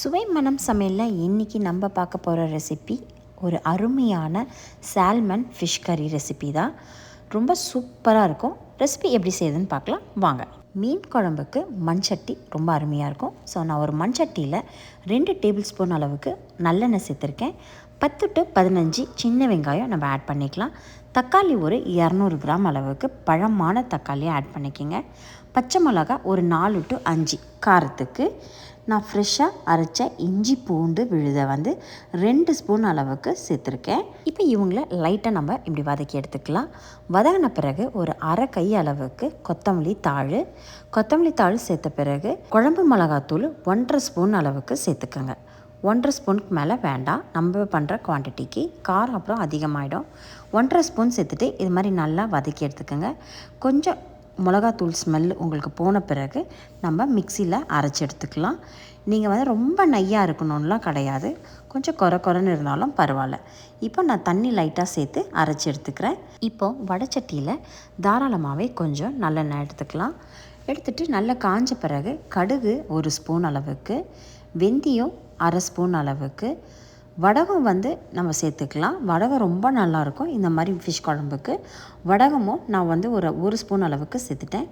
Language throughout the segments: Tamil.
சுவை மனம் சமையலில் இன்றைக்கி நம்ம பார்க்க போகிற ரெசிபி ஒரு அருமையான சால்மன் ஃபிஷ் கறி ரெசிபி தான். ரொம்ப சூப்பராக இருக்கும். ரெசிபி எப்படி செய்யுதுன்னு பார்க்கலாம். வாங்க. மீன் குழம்புக்கு மண்சட்டி ரொம்ப அருமையாக இருக்கும். ஸோ நான் ஒரு மண்சட்டியில் ரெண்டு டேபிள் ஸ்பூன் அளவுக்கு நல்லெண்ணெய் சேர்த்துருக்கேன். பத்து டு பதினஞ்சு சின்ன வெங்காயம் நம்ம ஆட் பண்ணிக்கலாம். தக்காளி ஒரு இரநூறு கிராம் அளவுக்கு பழமான தக்காளியை ஆட் பண்ணிக்கோங்க. பச்சை மிளகா ஒரு நாலு டு அஞ்சு. காரத்துக்கு நான் ஃப்ரெஷ்ஷாக அரைச்ச இஞ்சி பூண்டு விழுதை வந்து ரெண்டு ஸ்பூன் அளவுக்கு சேர்த்துருக்கேன். இப்போ இவங்கள லைட்டாக நம்ம இப்படி வதக்கி எடுத்துக்கலாம். வதங்கின பிறகு ஒரு அரை கை அளவுக்கு கொத்தமல்லி தாள். கொத்தமல்லி தாள் சேர்த்த பிறகு குழம்பு மிளகாத்தூள் ஒன்றரை ஸ்பூன் அளவுக்கு சேர்த்துக்கோங்க. ஒன்றரை ஸ்பூனுக்கு மேலே வேண்டாம். நம்ம பண்ணுற குவான்டிட்டிக்கு காரம் அப்புறம் அதிகமாகிடும் ஒன்றரை ஸ்பூன் சேர்த்துட்டு இது மாதிரி நல்லா வதக்கி எடுத்துக்கோங்க. கொஞ்சம் மிளகாத்தூள் ஸ்மெல் உங்களுக்கு போன பிறகு நம்ம மிக்சியில் அரைச்சி எடுத்துக்கலாம். நீங்கள் வந்து ரொம்ப நையாக இருக்கணும்லாம் கிடையாது. கொஞ்சம் குறை குறைன்னு இருந்தாலும் பரவாயில்ல. இப்போ நான் தண்ணி லைட்டாக சேர்த்து அரைச்சி எடுத்துக்கிறேன். இப்போது வடச்சட்டியில் தாராளமாகவே கொஞ்சம் நல்லெண்ணெய் எடுத்துக்கலாம். எடுத்துகிட்டு நல்லா காஞ்ச பிறகு கடுகு ஒரு ஸ்பூன் அளவுக்கு வெந்தயம் அரை ஸ்பூன் அளவுக்கு. வடகம் வந்து நம்ம சேர்த்துக்கலாம். வடகம் ரொம்ப நல்லாயிருக்கும். இந்த மாதிரி ஃபிஷ் குழம்புக்கு. வடகமும் நான் வந்து ஒரு ஒரு ஸ்பூன் அளவுக்கு சேர்த்துட்டேன்.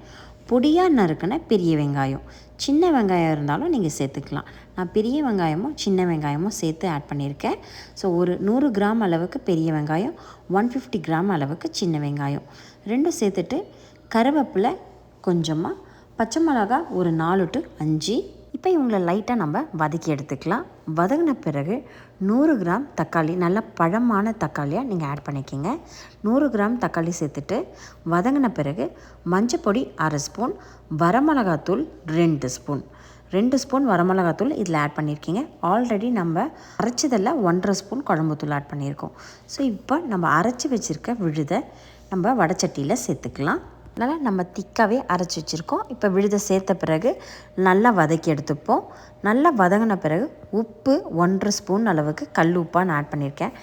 பொடியாக நறுக்கின பெரிய வெங்காயம். சின்ன வெங்காயம் இருந்தாலும் நீங்கள் சேர்த்துக்கலாம். நான் பெரிய வெங்காயமும் சின்ன வெங்காயமும் சேர்த்து ஆட் பண்ணியிருக்கேன். ஸோ ஒரு நூறு கிராம் அளவுக்கு பெரிய வெங்காயம் ஒன் ஃபிஃப்டி கிராம் அளவுக்கு சின்ன வெங்காயம். ரெண்டும் சேர்த்துட்டு கருவேப்பிலை கொஞ்சமாக பச்சை மிளகா ஒரு நாலு டு அஞ்சு. இப்போ இவங்களை லைட்டாக நம்ம வதக்கி எடுத்துக்கலாம். வதங்கின பிறகு நூறு கிராம் தக்காளி நல்ல பழமான தக்காளியாக நீங்கள் ஆட் பண்ணிக்கிங்க. நூறு கிராம் தக்காளி சேர்த்துட்டு வதங்கின பிறகு மஞ்சப்பொடி அரை ஸ்பூன் வரமிளகாத்தூள் ரெண்டு ஸ்பூன். ரெண்டு ஸ்பூன் வரமிளகாத்தூள் இதில் ஆட் பண்ணியிருக்கீங்க ஆல்ரெடி நம்ம அரைச்சதில் ஒன்றரை ஸ்பூன் குழம்புத்தூள் ஆட் பண்ணியிருக்கோம். ஸோ இப்போ நம்ம அரைச்சி வச்சுருக்க விழுதை நம்ம வடச்சட்டியில் சேர்த்துக்கலாம். அதனால் நம்ம திக்காகவே அரைச்சி வச்சுருக்கோம். இப்போ விழுதை சேர்த்த பிறகு நல்லா வதக்கி எடுத்துப்போம். நல்லா வதங்கின பிறகு உப்பு ஒன்றரை ஸ்பூன் அளவுக்கு கல் உப்பாக நான் ஆட் பண்ணியிருக்கேன்.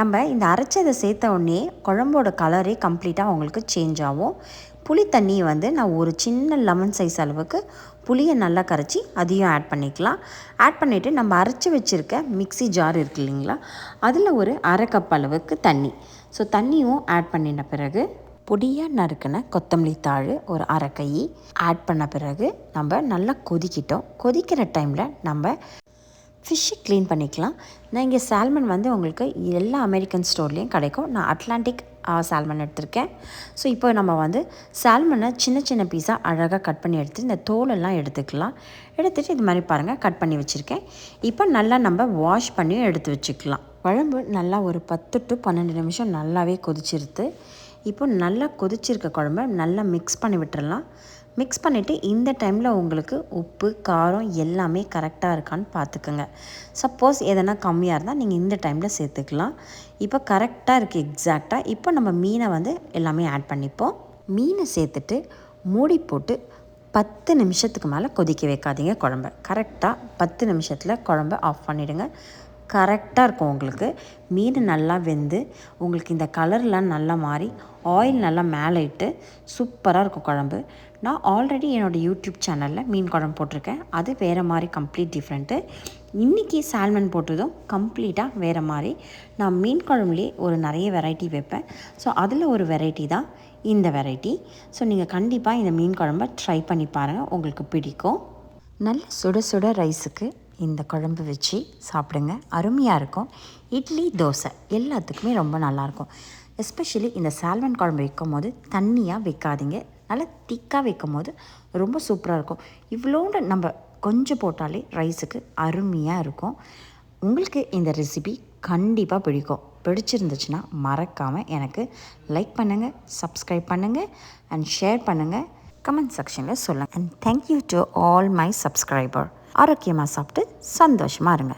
நம்ம இந்த அரைச்சதை சேர்த்த உடனே குழம்போட கலரே கம்ப்ளீட்டாக உங்களுக்கு சேஞ்ச் ஆகும். புளி தண்ணியை வந்து நான் ஒரு சின்ன லெமன் சைஸ் அளவுக்கு புளியை நல்லா கரைச்சி அதையும் ஆட் பண்ணிக்கலாம். ஆட் பண்ணிவிட்டு நம்ம அரைச்சி வச்சுருக்க மிக்சி ஜார் இருக்கு இல்லைங்களா? அதில் ஒரு அரை கப் அளவுக்கு தண்ணி. ஸோ தண்ணியும் ஆட் பண்ணின பிறகு பொடியாக நறுக்கின கொத்தமல்லி தாள் ஒரு அரை கை. ஆட் பண்ண பிறகு நம்ம நல்லா கொதிக்கிட்டோம். கொதிக்கிற டைமில் நம்ம ஃபிஷ்ஷை க்ளீன் பண்ணிக்கலாம். நான் இங்கே சால்மன் வந்து உங்களுக்கு எல்லா அமெரிக்கன் ஸ்டோர்லேயும் கிடைக்கும். நான் அட்லாண்டிக் சால்மன் எடுத்திருக்கேன். ஸோ இப்போ நம்ம வந்து சால்மனை சின்ன சின்ன பீஸாக அழகாக கட் பண்ணி எடுத்து இந்த தோலெல்லாம் எடுத்துக்கலாம். எடுத்துகிட்டு இது மாதிரி பாருங்கள் கட் பண்ணி வச்சுருக்கேன். இப்போ நல்லா நம்ம வாஷ் பண்ணி எடுத்து வச்சுக்கலாம். குழம்பு நல்லா ஒரு பத்து டு பன்னெண்டு நிமிஷம் நல்லாவே கொதிச்சிருது இப்போ நல்லா கொதிச்சிருக்க குழம்ப நல்லா மிக்ஸ் பண்ணி விட்டுறலாம். மிக்ஸ் பண்ணிவிட்டு இந்த டைமில் உங்களுக்கு உப்பு காரம் எல்லாமே கரெக்டாக இருக்கான்னு பார்த்துக்குங்க சப்போஸ் எதனா கம்மியாக இருந்தால் நீங்கள் இந்த டைமில் சேர்த்துக்கலாம். இப்போ கரெக்டாக இருக்குது எக்ஸாக்டாக இப்போ நம்ம மீனை வந்து எல்லாமே ஆட் பண்ணிப்போம். மீனை சேர்த்துட்டு மூடி போட்டு பத்து நிமிஷத்துக்கு மேலே கொதிக்க வைக்காதீங்க குழம்ப. கரெக்டாக பத்து நிமிஷத்தில் குழம்ப ஆஃப் பண்ணிவிடுங்க கரெக்டாக இருக்கும் உங்களுக்கு. மீன் நல்லா வெந்து உங்களுக்கு இந்த கலர்லாம் நல்லா மாறி ஆயில் நல்லா மேலே இட்டு சூப்பராக இருக்கும் குழம்பு. நான் ஆல்ரெடி என்னோடய யூடியூப் சேனலில் மீன் குழம்பு போட்டிருக்கேன். அது வேறு மாதிரி கம்ப்ளீட் டிஃப்ரெண்ட்டு இன்றைக்கி சால்மன் போட்டதும் கம்ப்ளீட்டாக வேறு மாதிரி. நான் மீன் குழம்புலேயே ஒரு நிறைய வெரைட்டி வைப்பேன். ஸோ அதில் ஒரு வெரைட்டி தான் இந்த வெரைட்டி ஸோ நீங்கள் கண்டிப்பாக இந்த மீன் குழம்ப ட்ரை பண்ணி பாருங்கள் உங்களுக்கு பிடிக்கும். நல்ல சுட சுட ரைஸுக்கு இந்த குழம்பு வச்சு சாப்பிடுங்க. அருமையாக இருக்கும். இட்லி தோசை எல்லாத்துக்குமே ரொம்ப நல்லாயிருக்கும். எஸ்பெஷலி இந்த சால்மன் குழம்பு வைக்கும் போது தண்ணியாக வைக்காதீங்க. நல்லா திக்காக வைக்கும் போது ரொம்ப சூப்பராக இருக்கும். இவ்வளோண்டு நம்ம கொஞ்சம் போட்டாலே ரைஸுக்கு அருமையாக இருக்கும். உங்களுக்கு இந்த ரெசிபி கண்டிப்பாக பிடிக்கும். பிடிச்சிருந்துச்சுன்னா மறக்காமல் எனக்கு லைக் பண்ணுங்கள் சப்ஸ்கிரைப் பண்ணுங்கள் அண்ட் ஷேர் பண்ணுங்கள் கமெண்ட் செக்ஷனில் சொல்லுங்கள் and thank you to all my subscriber ஆரோக்கியமாக சாப்பிட்டு சந்தோஷமாக இருங்க.